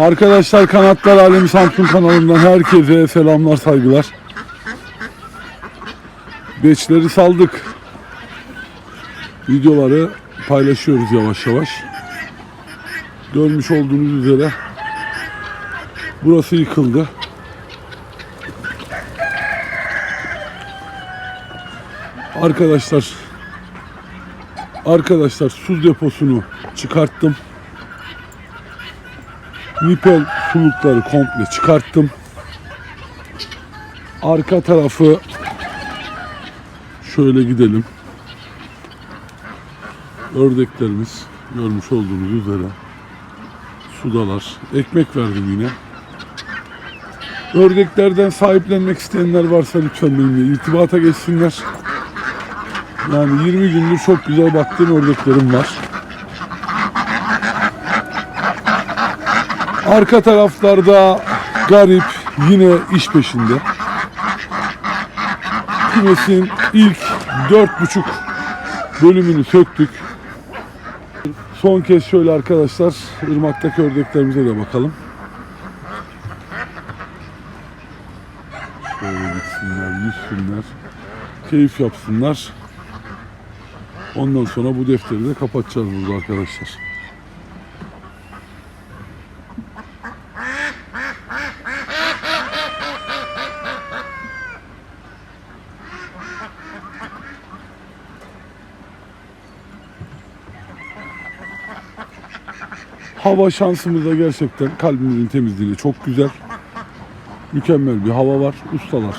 Arkadaşlar Kanatlar Alemi Samsun kanalından herkese selamlar saygılar. Beçleri saldık. Videoları paylaşıyoruz yavaş yavaş. Görmüş olduğunuz üzere burası yıkıldı. Arkadaşlar Arkadaşlar su deposunu çıkarttım. Nipel sulukları komple çıkarttım. Arka tarafı şöyle gidelim. Ördeklerimiz görmüş olduğunuz üzere sudalar. Ekmek verdim yine. Ördeklerden sahiplenmek isteyenler varsa lütfen benimle irtibata geçsinler. Yani 20 gündür çok güzel baktığım ördeklerim var. Arka taraflarda garip yine iş peşinde. Kümesin ilk dört buçuk bölümünü söktük. Son kez şöyle arkadaşlar ırmaktaki ördeklerimize de bakalım. Şöyle gitsinler, yüzsünler, keyif yapsınlar. Ondan sonra bu defteri de kapatacağız burada arkadaşlar. Hava şansımız da gerçekten kalbimizin temizliği çok güzel. Mükemmel bir hava var. Ustalar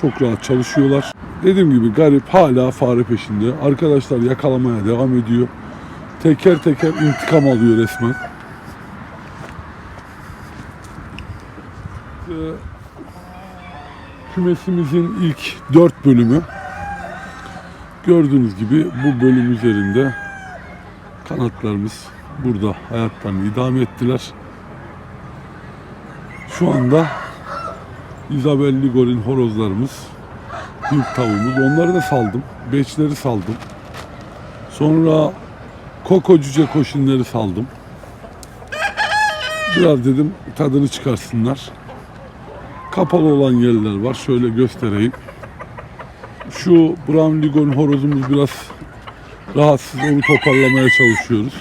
çok rahat çalışıyorlar. Dediğim gibi garip hala fare peşinde. Arkadaşlar yakalamaya devam ediyor. Teker teker intikam alıyor resmen. Kümesimizin ilk dört bölümü. Gördüğünüz gibi bu bölüm üzerinde kanatlarımız burada hayatlarını idame ettiler. Şu anda Isabel Ligor'in horozlarımız Hint tavuğumuz. Onları da saldım. Beçleri saldım. Sonra Koko cüce koşunları saldım. Biraz dedim tadını çıkarsınlar. Kapalı olan yerler var. Şöyle göstereyim. Şu Brown Ligon horozumuz biraz rahatsız. Onu toparlamaya çalışıyoruz.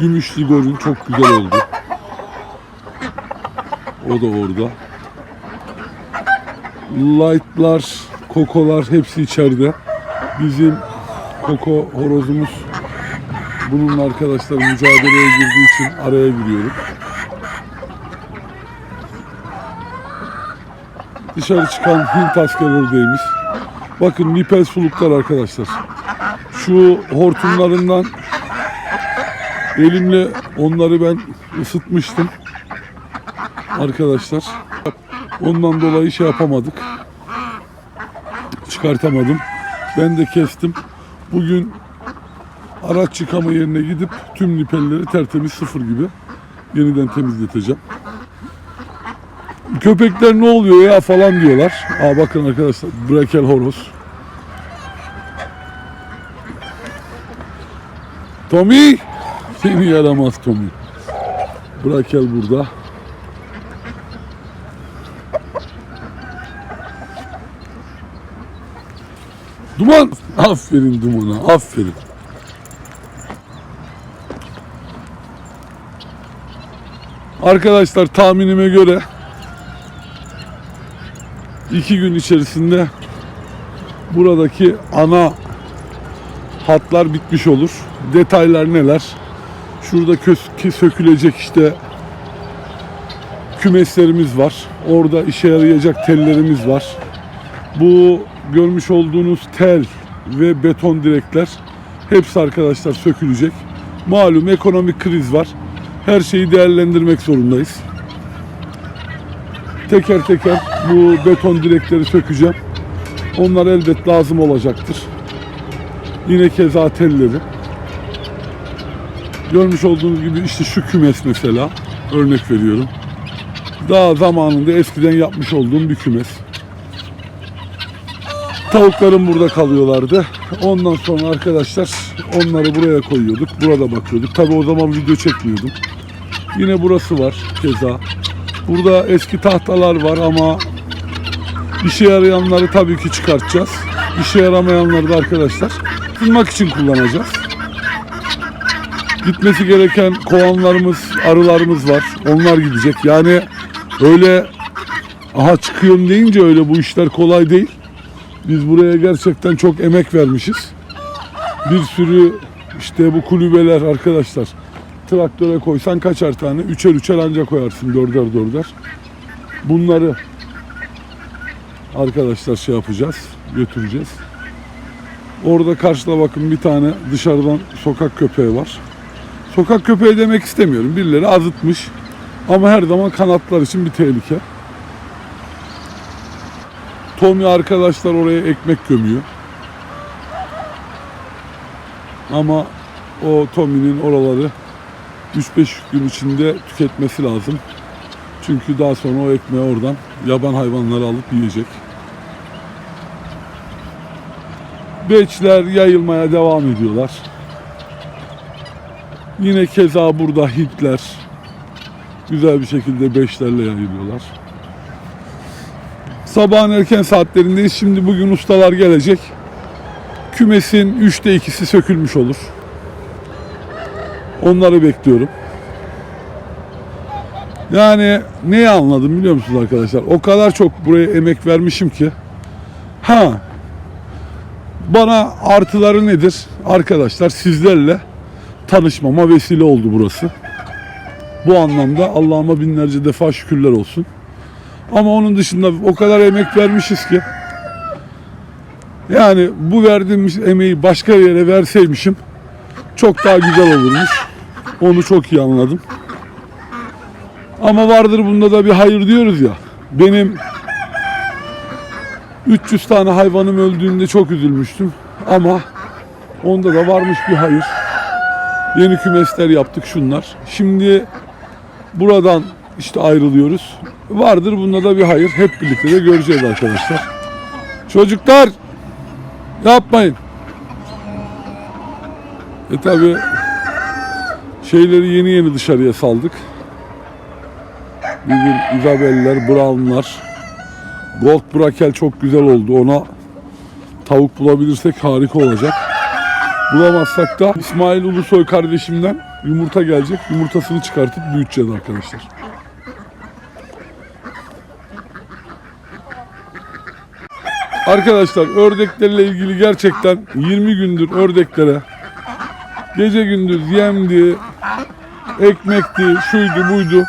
Gümüş Ligor'un çok güzel oldu. O da orada. Light'lar, kokolar hepsi içeride. Bizim koko horozumuz bununla arkadaşlar mücadeleye girdiği için araya giriyorum. Dışarı çıkan Hint asker oradaymış. Bakın nipel suluklar arkadaşlar. Şu hortumlarından elimle onları ben ısıtmıştım. Arkadaşlar. Ondan dolayı şey yapamadık. Çıkartamadım. Ben de kestim. Bugün araç yıkama yerine gidip tüm nipelleri tertemiz sıfır gibi yeniden temizleteceğim. Köpekler ne oluyor ya falan diyorlar. Aa bakın arkadaşlar Brakel horoz. Tommy! Seni yaramaz Tommy. Brakel burada. Duman! Aferin Duman'a, aferin. Arkadaşlar tahminime göre iki gün içerisinde buradaki ana hatlar bitmiş olur. Detaylar neler? Şurada kö- sökülecek işte kümeslerimiz var. Orada işe yarayacak tellerimiz var. Bu görmüş olduğunuz tel ve beton direkler hepsi arkadaşlar sökülecek. Malum ekonomik kriz var. Her şeyi değerlendirmek zorundayız. Teker teker bu beton direkleri sökeceğim. Onlar elbet lazım olacaktır. Yine keza telleri. Görmüş olduğunuz gibi işte şu kümes mesela örnek veriyorum. Daha zamanında eskiden yapmış olduğum bir kümes. Tavuklarım burada kalıyorlardı. Ondan sonra arkadaşlar onları buraya koyuyorduk. Burada bakıyorduk. Tabi o zaman video çekmiyordum. Yine burası var keza. Burada eski tahtalar var ama işe yarayanları tabii ki çıkartacağız. İşe yaramayanları da arkadaşlar ısınmak için kullanacağız. Gitmesi gereken kovanlarımız, arılarımız var. Onlar gidecek. Yani öyle aha çıkıyorum deyince öyle bu işler kolay değil. Biz buraya gerçekten çok emek vermişiz. Bir sürü işte bu kulübeler arkadaşlar. Traktöre koysan kaçar tane? Üçer üçer ancak koyarsın dörder dörder. Bunları arkadaşlar şey yapacağız, götüreceğiz. Orada karşıda bakın bir tane dışarıdan sokak köpeği var. Sokak köpeği demek istemiyorum. Birileri azıtmış. Ama her zaman kanatlar için bir tehlike. Tommy arkadaşlar oraya ekmek gömüyor. Ama o Tommy'nin oraları 3-5 gün içinde tüketmesi lazım. Çünkü daha sonra o ekmeği oradan yaban hayvanları alıp yiyecek. Beçler yayılmaya devam ediyorlar. Yine keza burada Hintler güzel bir şekilde beşlerle yayılıyorlar. Sabahın erken saatlerindeyiz. Şimdi bugün ustalar gelecek. Kümesin üçte ikisi sökülmüş olur. Onları bekliyorum. Yani neyi anladım biliyor musunuz arkadaşlar? O kadar çok buraya emek vermişim ki. Ha. Bana artıları nedir? Arkadaşlar sizlerle tanışmama vesile oldu burası. Bu anlamda Allah'ıma binlerce defa şükürler olsun. Ama onun dışında o kadar emek vermişiz ki. Yani bu verdiğimiz emeği başka yere verseymişim çok daha güzel olurmuş. Onu çok iyi anladım. Ama vardır bunda da bir hayır diyoruz ya. Benim 300 tane hayvanım öldüğünde çok üzülmüştüm. Ama onda da varmış bir hayır. Yeni kümesler yaptık şunlar. Şimdi buradan işte ayrılıyoruz. Vardır bunda da bir hayır. Hep birlikte de göreceğiz arkadaşlar. Çocuklar yapmayın. E tabi şeyleri yeni yeni dışarıya saldık. Bizim Isabeller, Brown'lar. Gold Brakel çok güzel oldu. Ona tavuk bulabilirsek harika olacak. Bulamazsak da İsmail Ulusoy kardeşimden yumurta gelecek. Yumurtasını çıkartıp büyüteceğiz arkadaşlar. Arkadaşlar ördeklerle ilgili gerçekten 20 gündür ördeklere gece gündüz yemdi, ekmekti, şuydu buydu.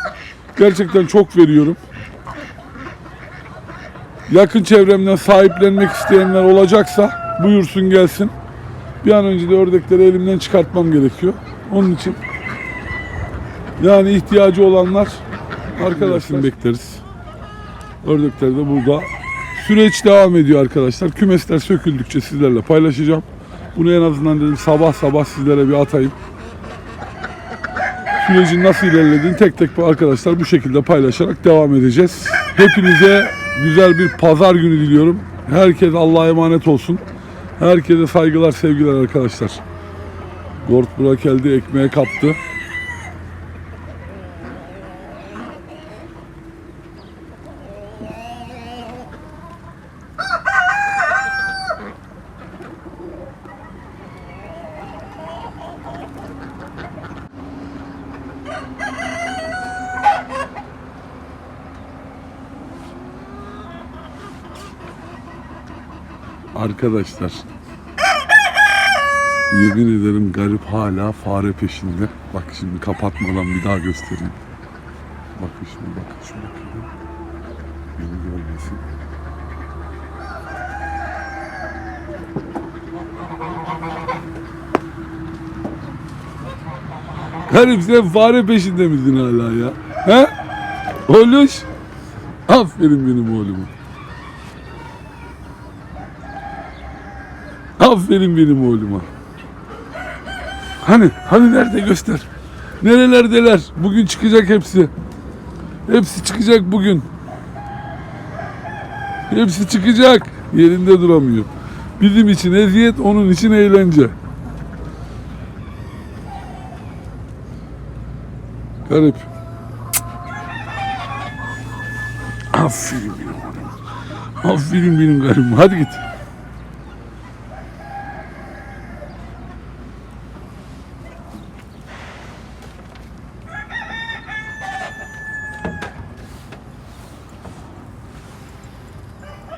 Gerçekten çok veriyorum. Yakın çevremden sahiplenmek isteyenler olacaksa buyursun gelsin. Bir an önce de ördekleri elimden çıkartmam gerekiyor. Onun için yani ihtiyacı olanlar arkadaşını bekleriz. Ördekler de burada. Süreç devam ediyor arkadaşlar. Kümesler söküldükçe sizlerle paylaşacağım. Bunu en azından dedim sabah sabah sizlere bir atayım. Sürecin nasıl ilerlediğini tek tek bu arkadaşlar bu şekilde paylaşarak devam edeceğiz. Hepinize güzel bir pazar günü diliyorum. Herkes Allah'a emanet olsun. Herkese saygılar, sevgiler arkadaşlar. Gort Brakel'de ekmeğe kaptı. Arkadaşlar Yemin ederim garip hala fare peşinde. Bak şimdi kapatmadan bir daha göstereyim. Bakın şimdi bakın şuna. Beni görmesin. Garip sen fare peşinde misin hala ya? He? Oluş. Aferin benim oğluma. Aferin benim oğluma. Hani, hani nerede göster. Nerelerdeler? Bugün çıkacak hepsi. Hepsi çıkacak bugün. Hepsi çıkacak. Yerinde duramıyor. Bizim için eziyet, onun için eğlence. Garip. Aferin benim. Aferin benim garibim. Hadi git.